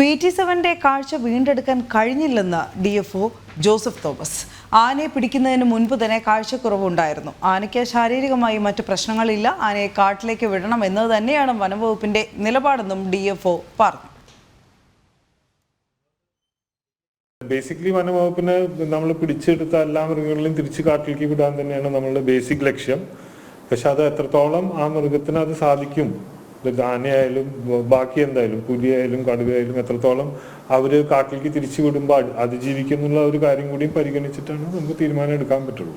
P T സെവന്റെ കാഴ്ച വീണ്ടെടുക്കാൻ കഴിഞ്ഞില്ലെന്ന് D F O Joseph Thomas. ആനയെ പിടിക്കുന്നതിന് മുൻപ് തന്നെ കാഴ്ചക്കുറവുണ്ടായിരുന്നു. ആനയ്ക്ക് ശാരീരികമായി മറ്റ് പ്രശ്നങ്ങളില്ല. ആനയെ കാട്ടിലേക്ക് വിടണം എന്നത് തന്നെയാണ് വനംവകുപ്പിന്റെ നിലപാടെന്നും ഡി എഫ് ഒ പറഞ്ഞു. ബേസിക്കലി വനംവകുപ്പിന് നമ്മൾ പിടിച്ചെടുത്ത എല്ലാ മൃഗങ്ങളെയും തിരിച്ചു കാട്ടിലേക്ക് വിടാൻ തന്നെയാണ് നമ്മളുടെ ബേസിക് ലക്ഷ്യം. പക്ഷെ അത് എത്രത്തോളം ആ മൃഗത്തിന് അത് സാധിക്കും ഇത് ബാക്കി എന്തായാലും പുലിയായാലും കടുവയായാലും എത്രത്തോളം അവർ കാട്ടിലേക്ക് തിരിച്ചു വിടുമ്പോൾ അതിജീവിക്കുന്നുള്ള ഒരു കാര്യം കൂടിയും പരിഗണിച്ചിട്ടാണ് നമുക്ക് തീരുമാനം എടുക്കാൻ പറ്റുള്ളൂ.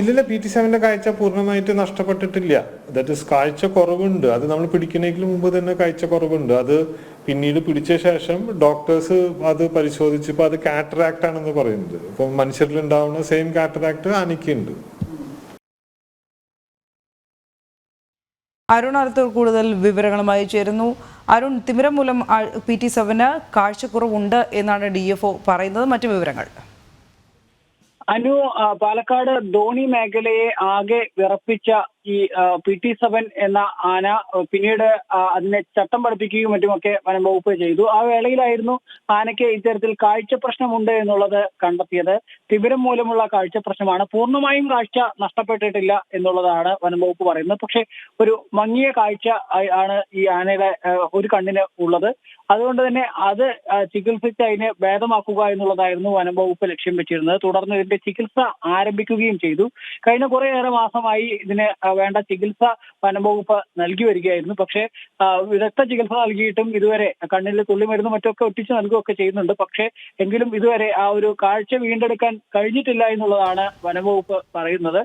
ഇല്ലില്ല പി ടി സെവന്റെ കാഴ്ച പൂർണമായിട്ട് നഷ്ടപ്പെട്ടിട്ടില്ല. ദാറ്റ് ഇസ് കാഴ്ച കുറവുണ്ട്. അത് നമ്മൾ പിടിക്കുന്നതിന് മുമ്പ് തന്നെ കാഴ്ച കുറവുണ്ട്. അത് പിന്നീട് പിടിച്ച ശേഷം ഡോക്ടേഴ്സ് അത് പരിശോധിച്ചപ്പോൾ അത് കാറ്ററാക്ട് ആണെന്ന് പറയുന്നത്. അപ്പോൾ മനുഷ്യരിൽ ഉണ്ടാവുന്ന സെയിം കാറ്ററാക്ട് ആനയ്ക്കുണ്ട് അരുൺ അർത്തൂർ കൂടുതൽ വിവരങ്ങളുമായി ചേരുന്നു. അരുൺ തിമിരം മൂലം പി ടി സെവന് കാഴ്ചക്കുറവുണ്ട് എന്നാണ് ഡി എഫ് ഒ പറയുന്നത്. മറ്റു വിവരങ്ങൾ. അനു പാലക്കാട് ധോണി മേഖലയെ ആകെ വിറപ്പിച്ച ഈ പി ടി സെവൻ എന്ന ആന പിന്നീട് അതിനെ ചട്ടം പഠിപ്പിക്കുകയും മറ്റുമൊക്കെ വനം വകുപ്പ് ചെയ്തു. ആ വേളയിലായിരുന്നു ആനയ്ക്ക് ഇത്തരത്തിൽ കാഴ്ച പ്രശ്നമുണ്ട് എന്നുള്ളത് കണ്ടെത്തിയത്. തിമിരം മൂലമുള്ള കാഴ്ച പ്രശ്നമാണ്. പൂർണമായും കാഴ്ച നഷ്ടപ്പെട്ടിട്ടില്ല എന്നുള്ളതാണ് വനം വകുപ്പ് പറയുന്നത്. പക്ഷേ ഒരു മങ്ങിയ കാഴ്ച ആണ് ഈ ആനയുടെ ഒരു കണ്ണിന് ഉള്ളത്. അതുകൊണ്ട് തന്നെ അത് ചികിത്സിച്ച് അതിനെ ഭേദമാക്കുക എന്നുള്ളതായിരുന്നു വനം വകുപ്പ് ലക്ഷ്യം വെച്ചിരുന്നത്. തുടർന്ന് ഇതിന്റെ ചികിത്സ ആരംഭിക്കുകയും ചെയ്തു. കഴിഞ്ഞ കുറേയേറെ മാസമായി ഇതിന് വേണ്ട ചികിത്സ വനംവകുപ്പ് നൽകി വരികയായിരുന്നു. പക്ഷേ വിദഗ്ധ ചികിത്സ നൽകിയിട്ടും ഇതുവരെ കണ്ണിൽ തുള്ളിമരുന്ന് മറ്റൊക്കെ ഒട്ടിച്ച് നൽകുകയൊക്കെ ചെയ്യുന്നുണ്ട്. പക്ഷേ എങ്കിലും ഇതുവരെ ആ ഒരു കാഴ്ച വീണ്ടെടുക്കാൻ കഴിഞ്ഞിട്ടില്ല എന്നുള്ളതാണ് വനംവകുപ്പ് പറയുന്നത്.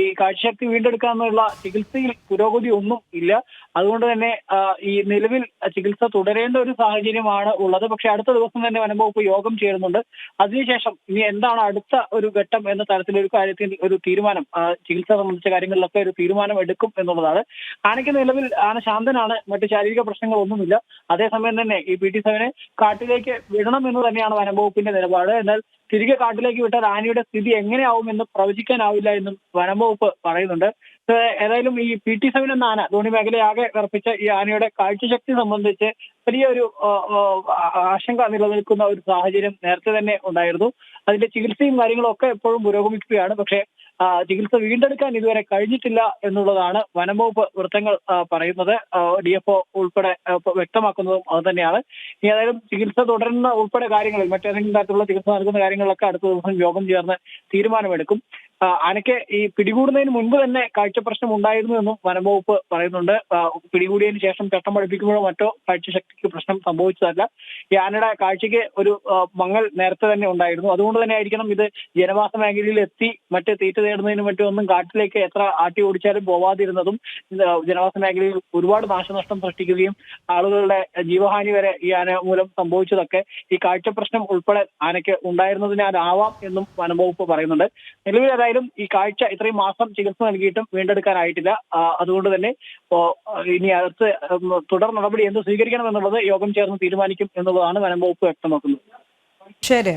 ഈ കാഴ്ചശക്തി വീണ്ടെടുക്കാനുള്ള ചികിത്സയിൽ പുരോഗതി ഒന്നും ഇല്ല. അതുകൊണ്ട് തന്നെ ഈ നിലവിൽ ചികിത്സ തുടരേണ്ട ഒരു സാഹചര്യമാണ് ഉള്ളത്. പക്ഷേ അടുത്ത ദിവസം തന്നെ വനംവകുപ്പ് യോഗം ചേരുന്നുണ്ട്. അതിനുശേഷം ഇനി എന്താണ് അടുത്ത ഒരു ഘട്ടം എന്ന തരത്തിലൊരു കാര്യത്തിൽ ഒരു തീരുമാനം ചികിത്സ സംബന്ധിച്ച കാര്യങ്ങളിലൊക്കെ ഒരു തീരുമാനം എടുക്കും എന്നുള്ളതാണ്. ആനയ്ക്ക് നിലവിൽ ആന ശാന്തനാണ് മറ്റ് ശാരീരിക പ്രശ്നങ്ങളൊന്നുമില്ല. അതേസമയം തന്നെ ഈ പി ടി സെവനെ കാട്ടിലേക്ക് വിടണം എന്ന് തന്നെയാണ് വനംവകുപ്പിന്റെ നിലപാട്. എന്നാൽ തിരികെ കാട്ടിലേക്ക് വിട്ടാൽ ആനയുടെ സ്ഥിതി എങ്ങനെയാവുമെന്ന് പ്രവചിക്കാനാവില്ല എന്നും വനംവകുപ്പ് പറയുന്നുണ്ട്. ഏതായാലും ഈ പി ടി സെവൻ എന്ന ആന ധോണി മേഖലയാകെ വിറപ്പിച്ച ഈ ആനയുടെ കാഴ്ചശക്തി സംബന്ധിച്ച് വലിയൊരു ആശങ്ക നിലനിൽക്കുന്ന ഒരു സാഹചര്യം നേരത്തെ തന്നെ ഉണ്ടായിരുന്നു. അതിന്റെ ചികിത്സയും കാര്യങ്ങളും ഒക്കെ എപ്പോഴും പുരോഗമിക്കുകയാണ്. പക്ഷേ ചികിത്സ വീണ്ടെടുക്കാൻ ഇതുവരെ കഴിഞ്ഞിട്ടില്ല എന്നുള്ളതാണ് വനംവകുപ്പ് വൃത്തങ്ങൾ പറയുന്നത്. ഡി എഫ് ഒ ഉൾപ്പെടെ വ്യക്തമാക്കുന്നതും അത് തന്നെയാണ്. ഇനി ഏതായാലും ചികിത്സ തുടരുന്ന ഉൾപ്പെടെ കാര്യങ്ങളിൽ മറ്റേതെങ്കിലും തരത്തിലുള്ള ചികിത്സ നൽകുന്ന കാര്യങ്ങളിലൊക്കെ അടുത്ത ദിവസം യോഗം ചേർന്ന് തീരുമാനമെടുക്കും. ആനയ്ക്ക് ഈ പിടികൂടുന്നതിന് മുൻപ് തന്നെ കാഴ്ച പ്രശ്നം ഉണ്ടായിരുന്നു എന്നും വനംവകുപ്പ് പറയുന്നുണ്ട്. പിടികൂടിയതിന് ശേഷം ചട്ടം പഠിപ്പിക്കുമ്പോഴോ മറ്റോ കാഴ്ചശക്തിക്ക് പ്രശ്നം സംഭവിച്ചതല്ല. ഈ ആനയുടെ കാഴ്ചയ്ക്ക് ഒരു മങ്ങൽ നേരത്തെ തന്നെ ഉണ്ടായിരുന്നു. അതുകൊണ്ട് തന്നെ ആയിരിക്കണം ഇത് ജനവാസ മേഖലയിൽ എത്തി മറ്റ് തീറ്റ തേടുന്നതിനും മറ്റും ഒന്നും കാട്ടിലേക്ക് എത്ര ആട്ടി ഓടിച്ചാലും പോവാതിരുന്നതും ജനവാസ മേഖലയിൽ ഒരുപാട് നാശനഷ്ടം സൃഷ്ടിക്കുകയും ആളുകളുടെ ജീവഹാനി വരെ ഈ ആന മൂലം സംഭവിച്ചതൊക്കെ ഈ കാഴ്ച പ്രശ്നം ഉൾപ്പെടെ ആനയ്ക്ക് ഉണ്ടായിരുന്നതിനാലാവാം എന്നും വനംവകുപ്പ് പറയുന്നുണ്ട്. നിലവിൽ ഏതായാലും ഈ കാഴ്ച ഇത്രയും മാസം ചികിത്സ നൽകിയിട്ടും വീണ്ടെടുക്കാനായിട്ടില്ല. അതുകൊണ്ട് തന്നെ ഇനി അടുത്ത് തുടർ നടപടി എന്ത് സ്വീകരിക്കണം എന്നുള്ളത് യോഗം ചേർന്ന് തീരുമാനിക്കും എന്നുള്ളതാണ് വനംവകുപ്പ് വ്യക്തമാക്കുന്നത്. ശരി.